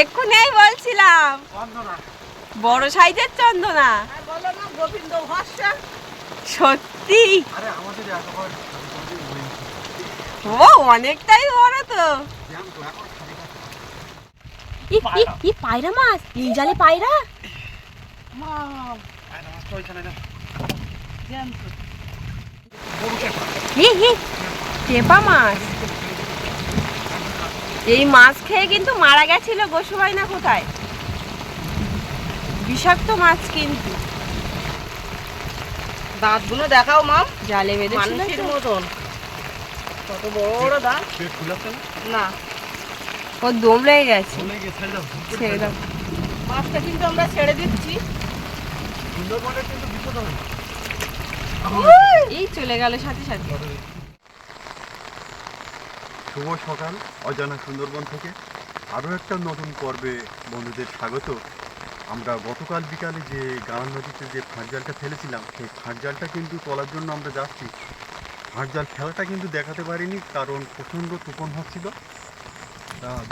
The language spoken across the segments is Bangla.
এক্ষুনি বলছিলাম। বড় সাইজের চন্দনা। সত্যি? ও, অনেকটাই বড় তো। ই পায়রা মাছ এই জালে পায়রা? টেপা মাছ। এই মাছ খেয়ে কিন্তু মারা গেছিল গোসুবাই না কোথায়? বিষাক্ত মাছ কিন্তু। দাঁতগুলো দেখাও মাম। জালে বেঁধেছিল মানুষের মতন। কত বড় বড় দাঁত না? না। ও দম লেগে গেছে ছেড়ে দাও। মাছটা কিন্তু আমরা ছেড়ে দিচ্ছি। সুন্দরবনে কিন্তু বিপদ হবে। এই চলে গেল সাথে সাথে। শুভ সকাল, অজানা সুন্দরবন থেকে। আরও একটা নতুন পর্বে বন্ধুদের স্বাগত। আমরা গতকাল বিকালে যে গাঁও নদীতে যে ফাঁক জালটা ফেলেছিলাম, সেই ফাঁক জালটা কিন্তু তোলার জন্য আমরা যাচ্ছি। ফাঁক জাল খেলাটা কিন্তু দেখাতে পারিনি, কারণ প্রচণ্ড তুফান হচ্ছিল।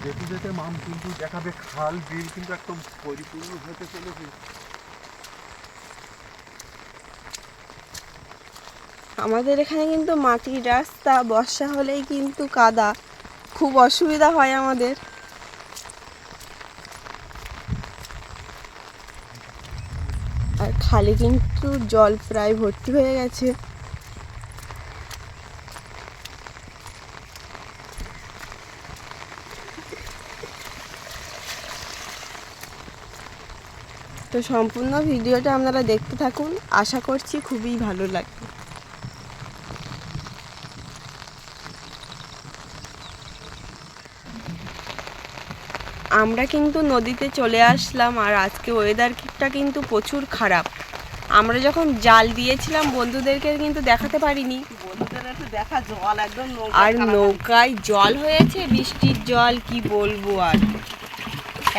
যেতে যেতে মাম কিন্তু দেখাবে, খাল, বিল কিন্তু একদম পরিপূর্ণ হতে চলেছে। আমাদের এখানে কিন্তু মাটির রাস্তা, বর্ষা হলেই কিন্তু কাদা। খুব অসুবিধা হয় আমাদের। আর খালে কিন্তু জল প্রায় ভর্তি হয়ে গেছে। তো সম্পূর্ণ ভিডিওটা আপনারা দেখতে থাকুন। আশা করছি খুবই ভালো লাগবে। আমরা কিন্তু নদীতে চলে আসলাম আর আজকে ওয়েদারটা কিন্তু প্রচুর খারাপ। আমরা যখন জাল দিয়েছিলাম বন্ধুদেরকে কিন্তু দেখাতে পারিনি। আর নৌকায় জল হয়েছে বৃষ্টির জল কি বলব আর।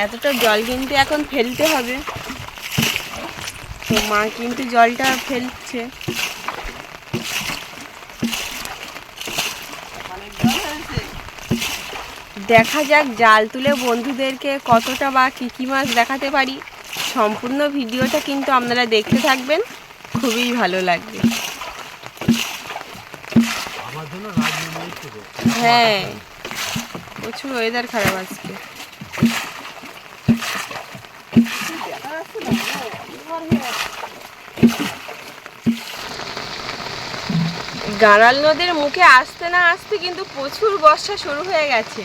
এতটা জল কিন্তু এখন ফেলতে হবে। তো মা কিন্তু জলটা ফেলছে অনেক জল হয়েছে দেখা যাক জাল তুলে বন্ধুদেরকে কতটা বা কী কী মাছ দেখাতে পারি। সম্পূর্ণ ভিডিওটা কিন্তু আপনারা দেখতে থাকবেন খুবই ভালো লাগবে। হ্যাঁ প্রচুর ওয়েদার খারাপ আজকে। গাঁড়াল নদীর মুখে আসতে না আসতে কিন্তু প্রচুর বর্ষা শুরু হয়ে গেছে।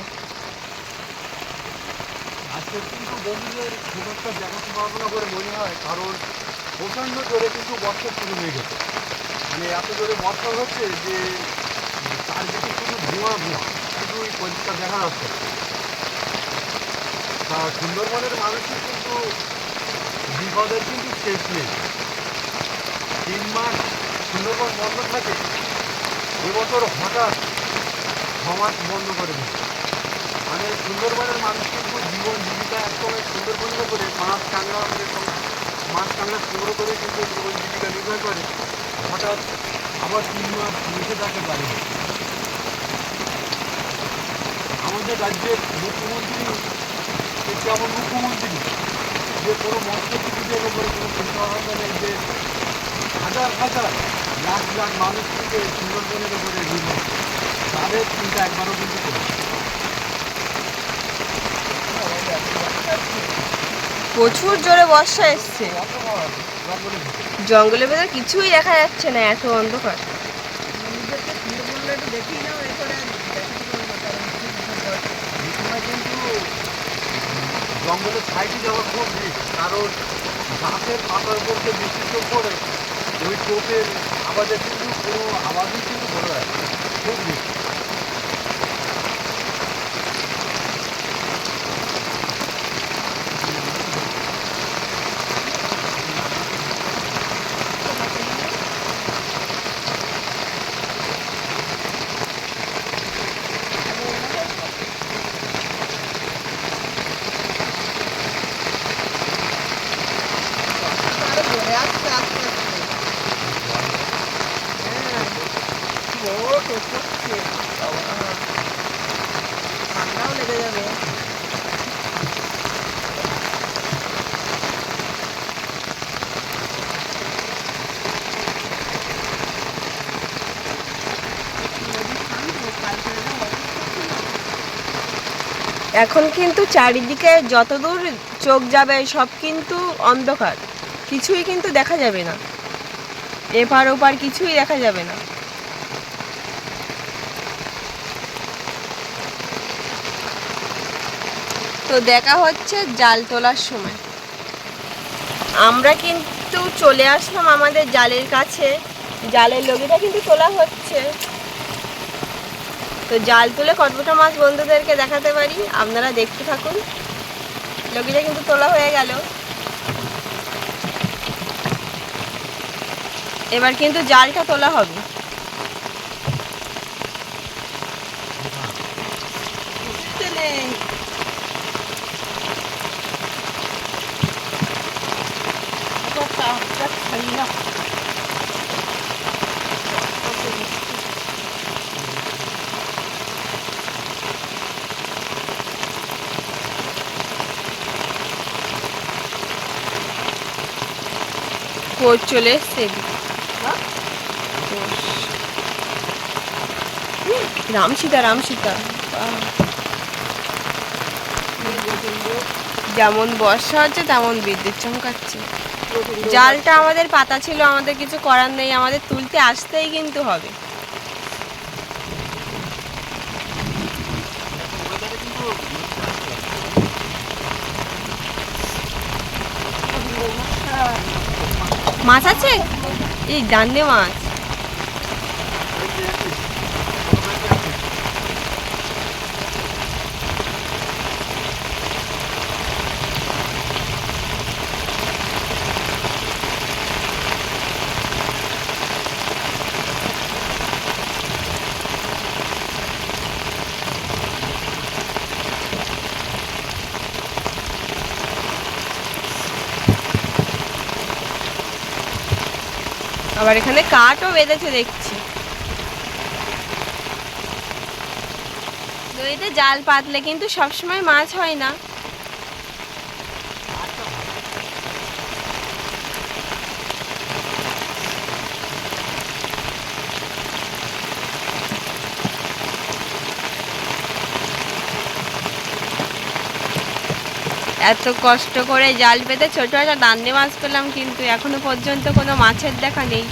বন্ধুদের খুব একটা দেখাতে পারব করে মনে হয়, কারণ প্রচণ্ড জোরে কিন্তু বর্ষা শুরু হয়ে গেছে। মানে এত জোরে বর্ষা হচ্ছে যে, চারদিকে শুধু ধোঁয়া ধোঁয়া, শুধু ওই পরিষ্কার দেখা যাচ্ছে তা সুন্দরবনের মানুষের কিন্তু বিপদের কিন্তু শেষ নেই। তিন মাস সুন্দরবন বন্ধ থাকে, এবছর হঠাৎ ছ মাস বন্ধ করে দিল মানে সুন্দরবনের মানুষ কিন্তু জীবন জীবিকা একদম এই সুন্দরবনের উপরে মাছ কাঁকড়া মাছ কাঁকড়া সংগ্রহ করে কিন্তু জীবন জীবিকা নির্ভর করে। হঠাৎ আবার তিন মাস মুখে থাকতে পারে। আমাদের রাজ্যের মুখ্যমন্ত্রী সে কেমন মুখ্যমন্ত্রী। যে কোনো মৎস্যজীবীদের উপরে কোনো চিন্তা ভাবনা নেই যে হাজার হাজার লাখ লাখ মানুষ থেকে সুন্দরবনের উপরে নির্ভর তাদের চিন্তা একবারও কিন্তু করে প্রচুর জোরে বর্ষা এসছে জঙ্গলের ভিতরে। কিছুই দেখা যাচ্ছে না, এত অন্ধকার জঙ্গলের সাইডে যাওয়া খুব রিস্ক কারণ গাছের পাতার উপর যে বৃষ্টি চোখ ওই চোখের আওয়াজে কিন্তু কোনো আওয়াজই কিন্তু বোঝা যায়। খুব রিস্ক এখন কিন্তু চারিদিকে যতদূর চোখ যাবে, সব কিন্তু অন্ধকার। কিছুই কিন্তু দেখা যাবে না। এপার ওপার কিছুই দেখা যাবে না। তো দেখা হচ্ছে জাল তোলার সময়। আমরা কিন্তু চলে আসলাম আমাদের জালের কাছে। জালের লগিটা কিন্তু তোলা হচ্ছে। তো জাল তুলে কতটা মাছ বন্ধুদেরকে দেখাতে পারি। আপনারা দেখতে থাকুন। লগিটা কিন্তু তোলা হয়ে গেল। এবার কিন্তু জালটা তোলা হবে। কোচ চলে এসছে। রাম সীতা রাম সীতা যেমন বর্ষা হচ্ছে তেমন বিদ্যুৎ চমকাচ্ছে। জালটা আমাদের পাতা ছিল আমাদের কিছু করার নেই আমাদের তুলতে আসতেই কিন্তু হবে। মাছ আছে? এই ডান্ডে মাছ। আবার এখানে কাঠও বেঁধেছে দেখছি। নদীতে জাল পাতলে কিন্তু সবসময় মাছ হয় না। এত কষ্ট করে জাল পেতে ছোট একটা দান্ডে মাছ পেলাম কিন্তু এখনও পর্যন্ত কোনো মাছের দেখা নেই।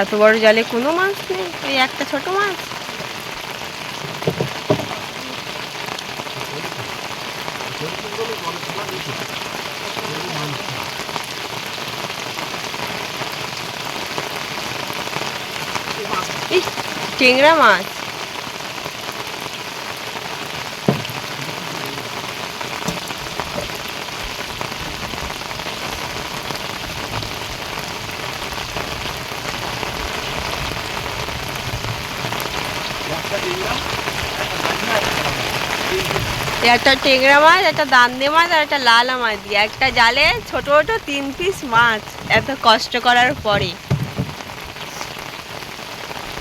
এত বড় জালে কোনো মাছ নেই ওই একটা ছোট মাছ। টেংরা মাছ। একটা টেংরা মাছ, একটা দান্দে মাছ আর একটা লালা মাছ দিয়ে। একটা জালে ছোট ছোট তিন পিস মাছ এত কষ্ট করার পরে।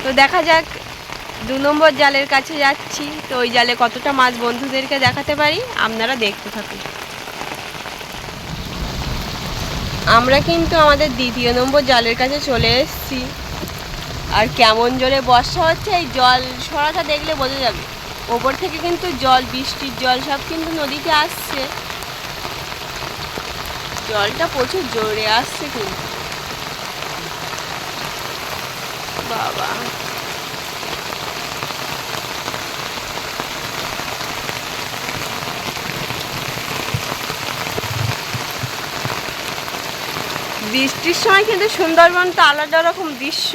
তো দেখা যাক, দু নম্বর জালের কাছে যাচ্ছি। তো ওই জালে কতটা মাছ বন্ধুদেরকে দেখাতে পারি? আপনারা দেখতে থাকুন। আমরা কিন্তু আমাদের দ্বিতীয় নম্বর জালের কাছে চলে এসেছি। আর কেমন জোরে বর্ষা হচ্ছে, এই জল সরাটা দেখলে বোঝা যাবে। ওপর থেকে কিন্তু জল, বৃষ্টির জল সব কিন্তু নদীতে আসছে। জলটা প্রচুর জোরে আসছে কিন্তু। বাবা। বৃষ্টির সময় কিন্তু সুন্দরবন তো আলাদা রকম দৃশ্য।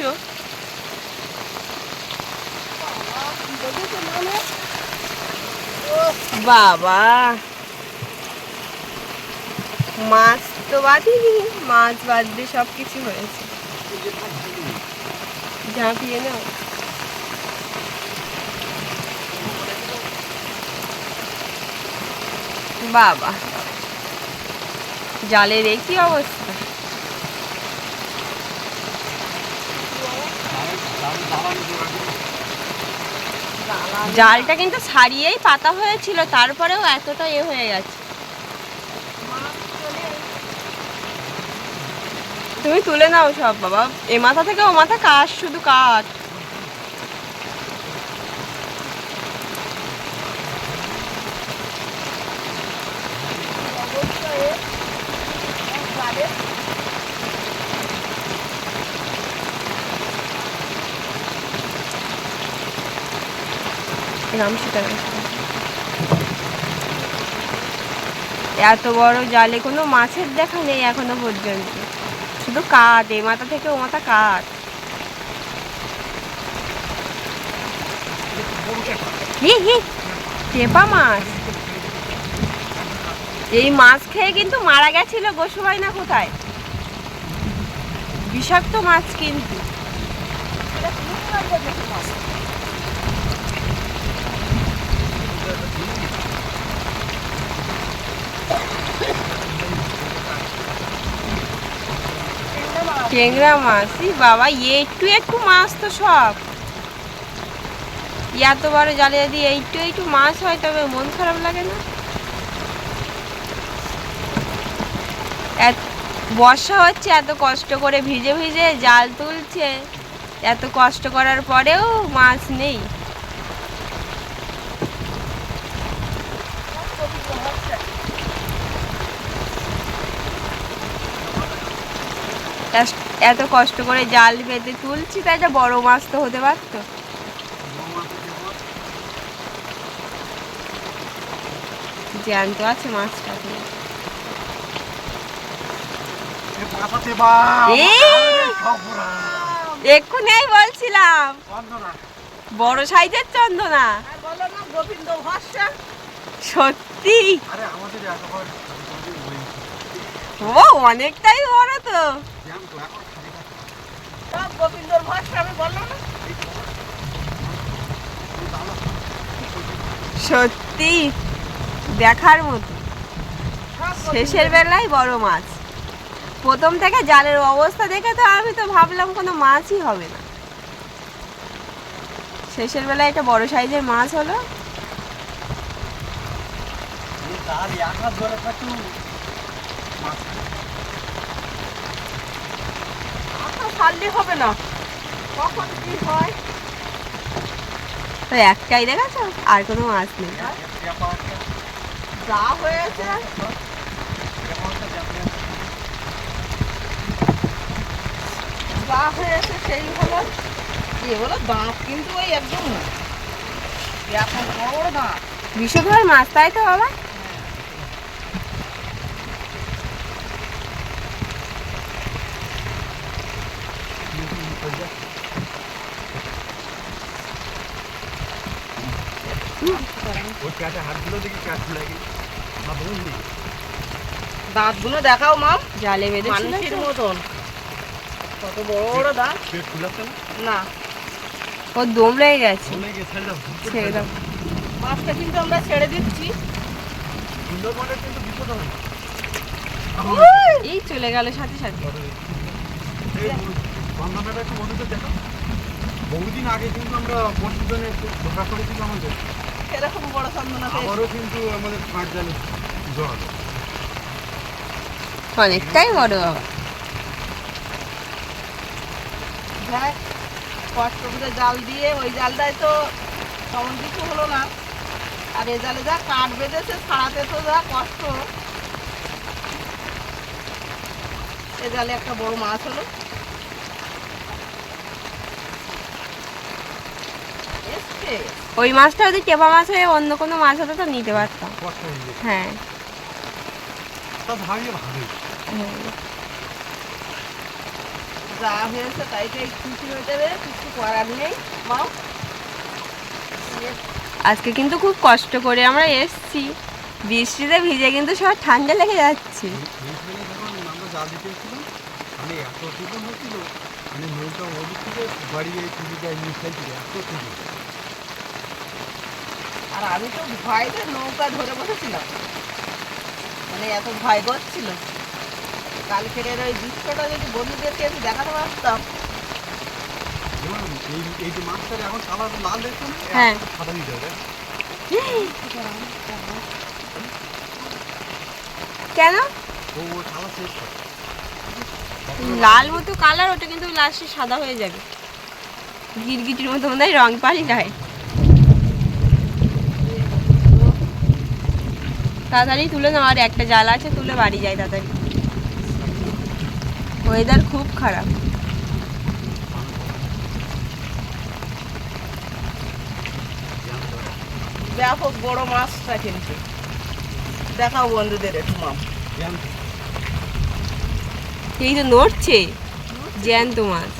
বাবা মাছ তো বাঁধিনি মাছ বাঁধবে সব কিছু হয়েছে ঝাঁপিয়ে নাও বাবা জালের এ কি অবস্থা জালটা কিন্তু ছাড়িয়েই পাতা হয়েছিল, তারপরেও এতটা এ হয়ে গেছে। তুমি তুলে নাও সব, বাবা। এ মাথা থেকে ও মাথা কাঠ শুধু কাঠ রামসীতা এত বড় জালে কোনো মাছের দেখা নেই এখনও পর্যন্ত। শুধু কাঠ, এ মাথা থেকে ও মাথা কাঠ। চেপা মাছ। এই মাছ খেয়ে কিন্তু মারা গেছিল গোসুবাই না কোথায়? বিষাক্ত মাছ কিন্তু। ট্যাংরা মাছ বাবা একটু একটু মাছ তো সব। এত বড় জালে যদি একটু একটু মাছ হয়, তবে মন খারাপ লাগে না। বর্ষা হচ্ছে, এত কষ্ট করে ভিজে ভিজে জাল তুলছে। এত কষ্ট করার পরেও মাছ নেই। এত কষ্ট করে জাল বেঁধে তুলছি তাই একটা বড় মাছ তো হতে পারতো। জ্যান্ত আছে মাছটা! এক্ষুনি বলছিলাম। বড় সাইজের চন্দনা। ভরসা সত্যি? ও অনেকটাই বড় তো। গোবিন্দর ভরসা আমি বললাম না। সত্যি? দেখার মতো। শেষের বেলায় বড় মাছ। প্রথম থেকে জালের অবস্থা দেখে তো আমি তো ভাবলাম কোনো মাছই হবে না। শেষের বেলায় একটা বড় সাইজের মাছ হলো এই জাল এক হাত জলে থাকতেও মাছ খায়। মাথা ছাড়লে হবে না। কখন কি হয়? তো একটাই দেখাছো আর কোনো মাছ নেই। যা হয়েছে। যা হয়েছে সেই হলো। এগুলো দাঁত কিন্তু ওই একদম এখন বড় বড় দাঁত। বিষধর মাছ তাই তো বাবা। ওই প্যাটে হাতগুলো দেখি ক্যাচ লাগে না বুঝলি দাঁতগুলো দেখাও মা। জালে বেঁধেছিল মানুষের। মতন। কত বড় বড় দাঁত। পেট ফুলাচ্ছে না? ও দম লেগে গেছে ছেড়ে দাও। ছেড়ে দাও। মাছটা কিন্তু আমরা ছেড়ে দিচ্ছি। সুন্দরবনের কিন্তু বিপদ না এই চলে গেল সাথে সাথে। এই বন্ধনাটা একটু বন্ধুদের দেখো বহুদিন আগে কিন্তু আমরা পশুজনে একটু ধরা করেছিল আমাদের। এরকম বড় চন্দনা। আবারও কিন্তু আমাদের ফাঁট জালে জল। অনেকটাই বড়। বাবা দেখ কষ্ট করে জাল দিয়ে ওই জালটায় তো তেমন কিছু হলো না। আর এ জালে যা কাঠ বেঁধেছে ছাড়াতে তো যা কষ্ট। এ জালে একটা বড় মাছ হলো। এসছে। ওই মাছটা যদি চেপা মাছ হয়ে অন্য কোনো মাছ হতো তো নিতে পারতাম। হয়ে। যা হয়েছে খুশি যাবে কিছু করার নেই। মাও আজকে কিন্তু খুব কষ্ট করে আমরা এসছি। বৃষ্টিতে ভিজে কিন্তু সব ঠান্ডা লেগে যাচ্ছে। মানে এত টুকুন হচ্ছিল মানে নৌকা ওদিক থেকে বাড়িয়ে তুলে দেয় মিশাই ছিল এত টুকুন আর আমি তো ভয়তে নৌকা ধরে বসেছিলাম। মানে এত ভয় করছিল। কালকের ওই দৃশ্যটা যদি বন্ধুদেরকে একটু দেখাতে পারতাম। এই এই যে এখন কালার লাল দেখছ না হ্যাঁ। সাদা দিতে হবে। কেন? ও শেষ লাল মতো কালার ওটা কিন্তু লাস্টে সাদা হয়ে যাবে। গিরগিটির মতো মনে হয় রং পাল্টায়। তাড়াতাড়ি তুলে নাও আর একটা জাল আছে তুলে বাড়ি যায় তাড়াতাড়ি। ওয়েদার খুব খারাপ। ব্যাপক বড় মাছটা কিন্তু। দেখাও বন্ধুদের একটু মাম এই তো নড়ছে জ্যান্ত মাছ।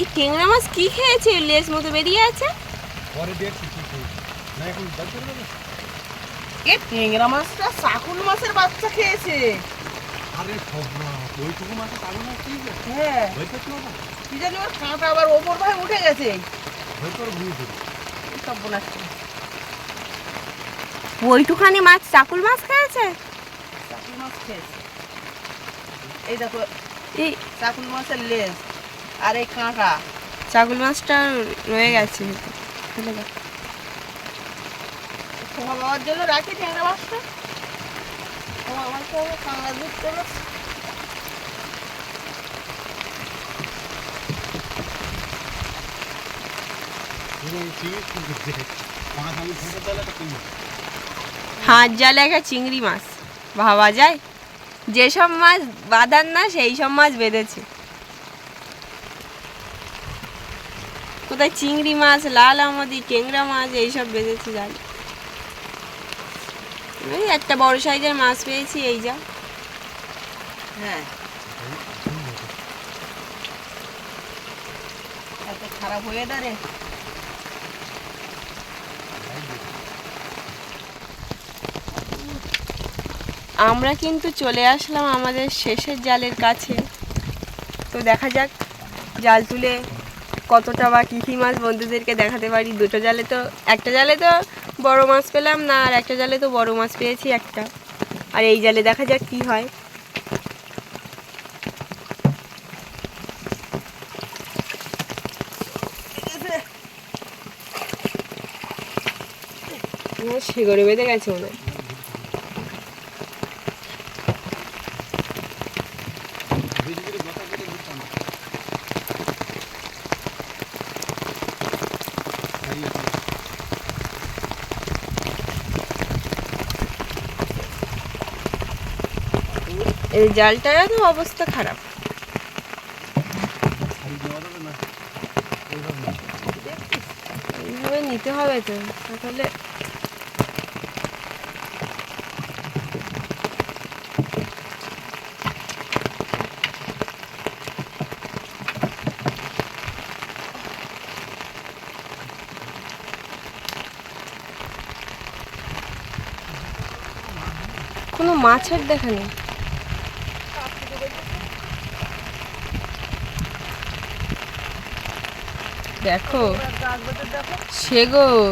এই টেংরা মাছ কি খেয়েছে? লেজ মতো বেরিয়ে আছে? পরে দেখছি কি খেয়েছে। না এখন এ টেংরা মাছটা চাকুল মাছের বাচ্চা খেয়েছে। আরে ওইটুকু মাছে পাবো না কি হ্যাঁ। ভয় কি জানি ওর কাঁটা আবার ওপর ভাই উঠে গেছে। সব বোনাচ্ছে ওইটুখানি মাছ চাকুল মাছ খেয়েছে? চাকুল মাছ খেয়েছে। এই দেখো এই চাকুল মাছের লেজ আর এই কাঁটা চাকুল মাছটা রয়ে গেছে। বাবার জন্য রাখি তো হাত জালে একটা চিংড়ি মাছ, ভাবা যায়? যেসব মাছ বাঁধার না, সেই সব মাছ বেঁধেছে। কোথায় চিংড়ি মাছ, লাল আমাদি টেংরা মাছ, এইসব বেঁধেছে জাল এই একটা বড় সাইজের মাছ পেয়েছি এই যা। হ্যাঁ। এত খারাপ হয়ে দাঁড়ে আমরা কিন্তু চলে আসলাম আমাদের শেষের জালের কাছে। তো দেখা যাক জাল তুলে কতটা বা কী কী মাছ বন্ধুদেরকে দেখাতে পারি। দুটো জালে তো একটা জালে তো বড় মাছ পেলাম না, আর একটা জালে তো বড় মাছ পেয়েছি একটা আর এই জালে দেখা যাক কি হয় শিগড়ে বেঁধে গেছে মনে হয়। ধীরে ধীরে গোটা করে দিতাম এই আছে। এই জালটার তো অবস্থা খারাপ। এইভাবে নিতে হবে তো তাহলে কোনো মাছের দেখা নেই দেখো। সেগর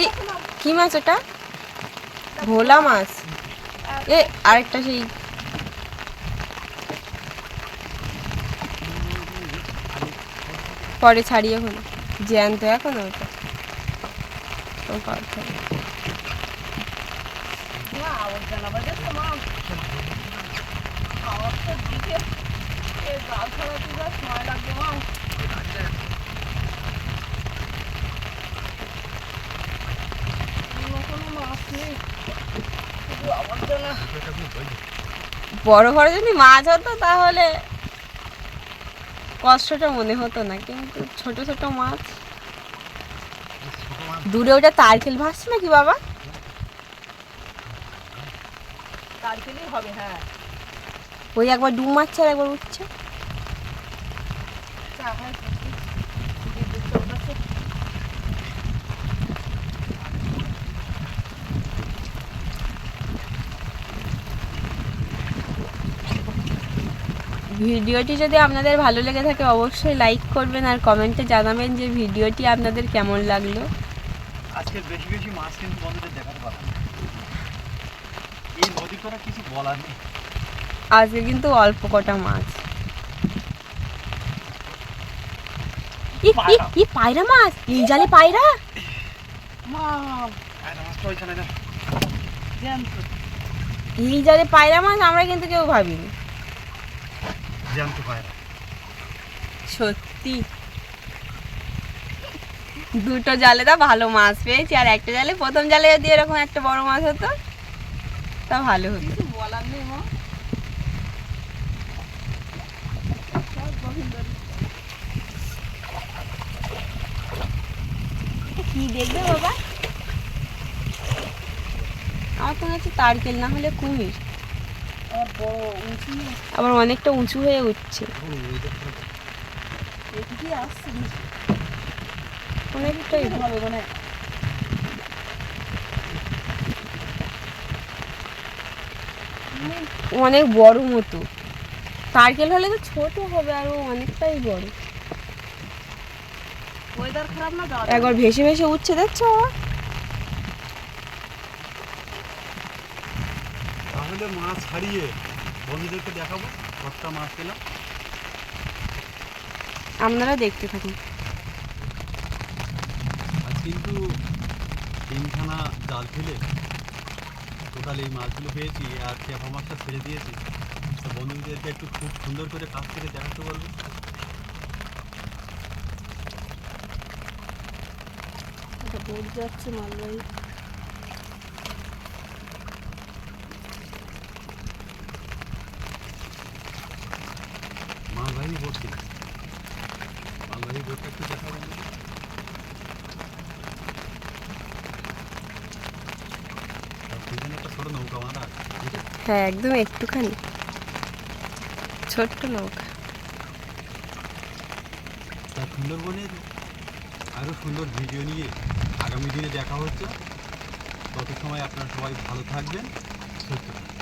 এই কি মাছ ওটা ভোলা মাছ। এ, আরেকটা সেই পরে ছাড়িয়ে হলো। জ্যান্ত এখন ওটা। বড় বড় যদি মাছ হতো তাহলে কষ্টটা মনে হতো না কিন্তু ছোট ছোট মাছ। দূরে ওটা তারকেল ভাসছে নাকি বাবা? হবে হ্যাঁ। ওই একবার ডুব মারছে আর একবার উঠছে। বিদ্যুৎ চমকাচ্ছে। ভিডিওটি যদি আপনাদের ভালো লেগে থাকে অবশ্যই লাইক করবেন আর কমেন্টে জানাবেন যে ভিডিওটি আপনাদের কেমন লাগল। আজকে বেশি বেশি মাছ কিন্তু বন্ধুদের দেখাতে পারলাম না। এই নদী করা কিছু বলার নেই। আজকে কিন্তু অল্প কটা মাছ। ই, পায়রা? মাছ? এই জালে পায়রা। এই জালে পায়রা মাছ আমরা কিন্তু কেউ ভাবিনি। সত্যি। দুটো জালে তা ভালো মাছ পেয়েছি আর একটা জালে প্রথম জালে যদি এরকম একটা বড় মাছ হতো তা ভালো হতো বলার নেই মা। কি দেখবে বাবা? আমার তো মনে হচ্ছে তারকেল না হলে কুমির। বড় উঁচু আবার অনেকটা উঁচু হয়ে উঠছে। অনেকটাই হবে মানে অনেক বড় মতো। তারকেল হলে তো ছোট হবে আরও অনেকটাই বড়। ওয়েদার খারাপ না একবার ভেসে ভেসে উঠছে দেখছ তাহলে মাছ ছাড়িয়ে বন্ধুদেরকে দেখাবো কতটা মাছ পেলাম। আপনারা দেখতে থাকুন। আজ কিন্তু তিনখানা জাল ফেলে টোটাল এই মাছগুলো পেয়েছি আর চেপা মাছটা ছেড়ে দিয়েছি তো বন্ধুদেরকে একটু খুব সুন্দর করে কাছ থেকে দেখাতে বলব। বোট যাচ্ছে মালবাহী মালবাহী বোট মালবাহী বোটটা একটু দেখাবো পিছনে একটা ছোটো নৌকা বাঁধা আছে ঠিক আছে? হ্যাঁ একদম একটুখানি। ছোট্ট নৌকা। সুন্দরবনের আরও সুন্দর ভিডিও নিয়ে আগামী দিনে দেখা হচ্ছে। তত সময় আপনারা সবাই ভালো থাকবেন সুস্থ থাকবেন।